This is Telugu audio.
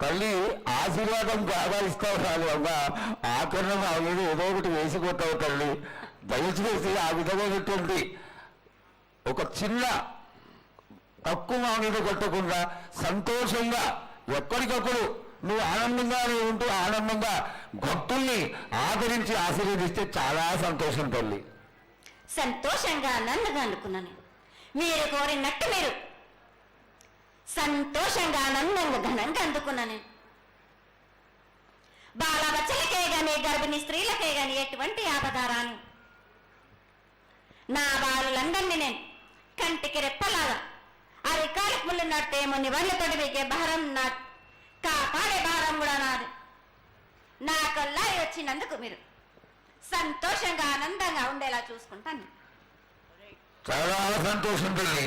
తల్లి ఆశీర్వాదం బాగా ఇస్తావు రాదు అమ్మ. ఆకరణ మా మీద ఏదో ఒకటి వేసిపోతావు తల్లి. దయచేసి ఆ విధమైనటువంటి ఒక చిన్న తక్కువ మా మీద కొట్టకుండా సంతోషంగా ఎక్కడికప్పుడు నువ్వు ఆనందంగానే ఉంటూ ఆనందంగా భక్తుల్ని ఆదరించి ఆశీర్వదిస్తే చాలా సంతోషం తల్లి. సంతోషంగా ఆనందంగా అనుకున్నాను మీరు కోరినట్టు మీరు సంతోషంగా ఆనందంగా ఘనంగా అందుకున్నాను నేను. బాలబచ్చలకే గాని గర్భిణీ స్త్రీలకే గాని ఎటువంటి ఆపదారాను నా బాలులందరినీ నేను కంటికి రెప్పలాగా ఆ రికాలకు ముళ్ళు నట్టేమో నివళ్ళతోటి వీకే భారం నా కాపాడే భారం కూడా నాది. నా కల్లా వచ్చినందుకు మీరు సంతోషంగా ఆనందంగా ఉండేలా చూసుకుంటాను. చాలా సంతోషం తల్లి.